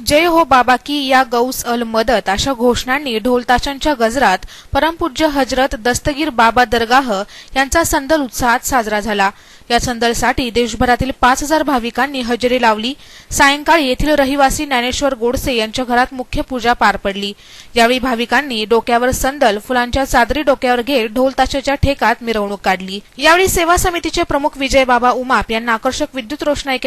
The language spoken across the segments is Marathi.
जय हो बाबा की या गौस अल मदत अशा घोषणांनी ढोलताशांच्या गजरात परमपूज्य हजरत दस्तगीर बाबा दरगाह यांचा संदल उत्साहात साजरा झाला. या संदलसाठी देशभरातील पाच हजार भाविकांनी हजेरी लावली. सायंकाळी येथील रहिवासी ज्ञानेश्वर गोडसे यांच्या घरात मुख्य पूजा पार पडली. यावेळी भाविकांनी डोक्यावर संदल फुलांच्या चादरी डोक्यावर घेत ढोलताशाच्या ठेकात मिरवणूक काढली. यावेळी सेवा समितीचे प्रमुख विजय बाबा उमाप यांना आकर्षक विद्युत रोषणाई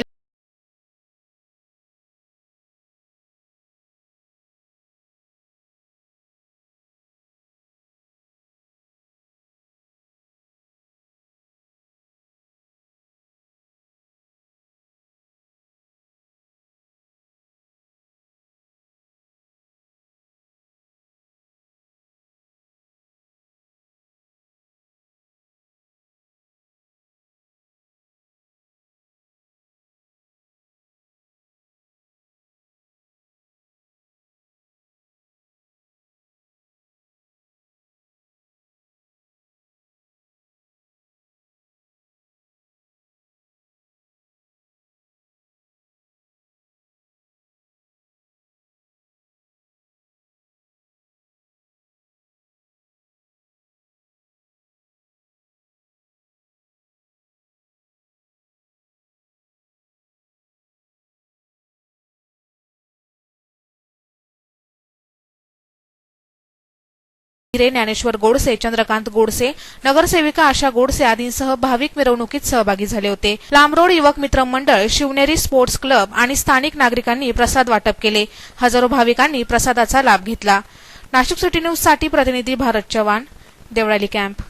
हिरे ज्ञानेश्वर गोडसे चंद्रकांत गोडसे नगरसेविका आशा गोडसे आदींसह भाविक मिरवणुकीत सहभागी झाले होते. लांबरोड युवक मित्र मंडळ शिवनेरी स्पोर्ट्स क्लब आणि स्थानिक नागरिकांनी प्रसाद वाटप केले. हजारो भाविकांनी प्रसादाचा लाभ घेतला. नाशिक सिटी न्यूजसाठी प्रतिनिधी भारत चव्हाण देवळाली कॅम्प.